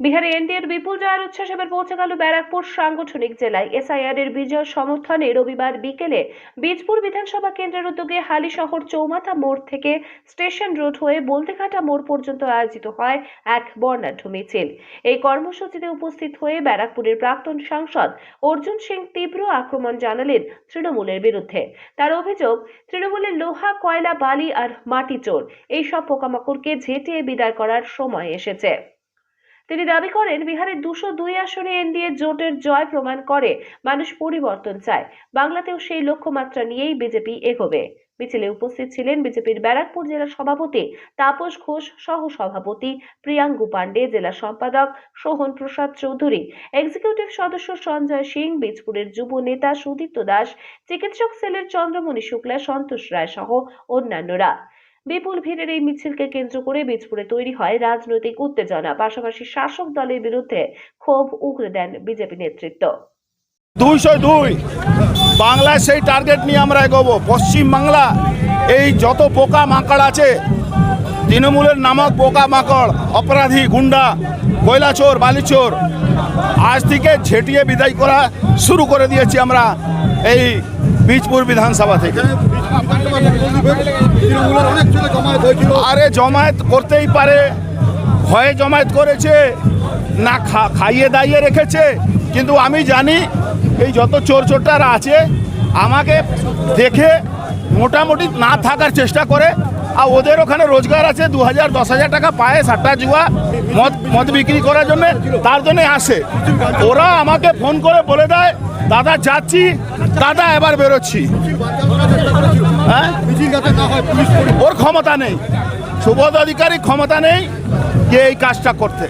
বিহারে এনডিএর বিপুল জয়ের উচ্ছ্বাস এবার পৌঁছে গেল ব্যারাকপুর সাংগঠনিক জেলায়। এসআইআর এর বিজয় সমর্থনে রবিবার বিকেলে বীজপুর বিধানসভা কেন্দ্রের উদ্যোগে হালিশহর চৌমাথা মোড় থেকে স্টেশন রোড হয়ে বলতেঘাটা মোড় পর্যন্ত আয়োজিত হয় এক বর্ণাঢ্য মিছিল। এই কর্মসূচিতে উপস্থিত হয়ে ব্যারাকপুরের প্রাক্তন সাংসদ অর্জুন সিং তীব্র আক্রমণ জানালেন তৃণমূলের বিরুদ্ধে। তার অভিযোগ, তৃণমূলের লোহা, কয়লা, বালি আর মাটি চোর, এইসব পোকামাকড়কে ঝেঁটিয়ে বিদায় করার সময় এসেছে। তিনি দাবি করেন বিহারের দুশো দুই আসনে এনডিএ জোটের জয় প্রমাণ করে, মানুষ পরিবর্তন চায়। বাংলাতেও সেই লক্ষ্যমাত্রা নিয়েই বিজেপি এগোবে। মিছিলে উপস্থিত ছিলেন বিজেপির ব্যারাকপুর জেলা সভাপতি তাপস ঘোষ সহ সভাপতি প্রিয়াঙ্গু পাণ্ডে, জেলা সম্পাদক সোহন প্রসাদ চৌধুরী, এক্সিকিউটিভ সদস্য সঞ্জয় সিং, বীজপুরের যুব নেতা সুদীপ্ত দাস, চিকিৎসক সেলের চন্দ্রমণি শুক্লা, সন্তোষ রায় সহ অন্যান্যরা। বিপুল ভিড়ের এই মিছিলকে কেন্দ্র করে বীজপুরে তৈরি হয় রাজনৈতিক উত্তেজনা। পাশাপাশি শাসক দলের বিরুদ্ধে ক্ষোভ উগরে দেন বিজেপি নেতৃত্ব। দুইশো দুই। বাংলায় সেই টার্গেট নিয়ে আমরা এগোবো। পশ্চিম বাংলা, এই যত পোকা মাকড় আছে, তৃণমূলের নামক পোকা মাকড়, অপরাধী গুন্ডা কয়লাচোর বালিচোর, আজ থেকে ঝেঁটিয়ে বিদায় করা শুরু করে দিয়েছি আমরা এই বীজপুর বিধানসভা থেকে। আরে জমায়েত করতেই পারে ভয়ে জমায়েত করেছে না খাইয়ে দাইয়ে রেখেছে। কিন্তু আমি জানি এই যত চোর চোরটারা আছে আমাকে দেখে মোটামুটি না থাকার চেষ্টা করে। আর ওদের ওখানে রোজগার আছে দু হাজার, দশ হাজার টাকা পায় সাতটা জুয়া, মদ মদ বিক্রি করার জন্য, তার জন্য আসে। ওরা আমাকে ফোন করে বলে দেয়, দাদা, যাচ্ছি, দাদা, এবার বেরোচ্ছি। হ্যাঁ? ওর ক্ষমতা নেই। সুবোধ অধিকারী ক্ষমতা নেই যে এই কাজটা করতে।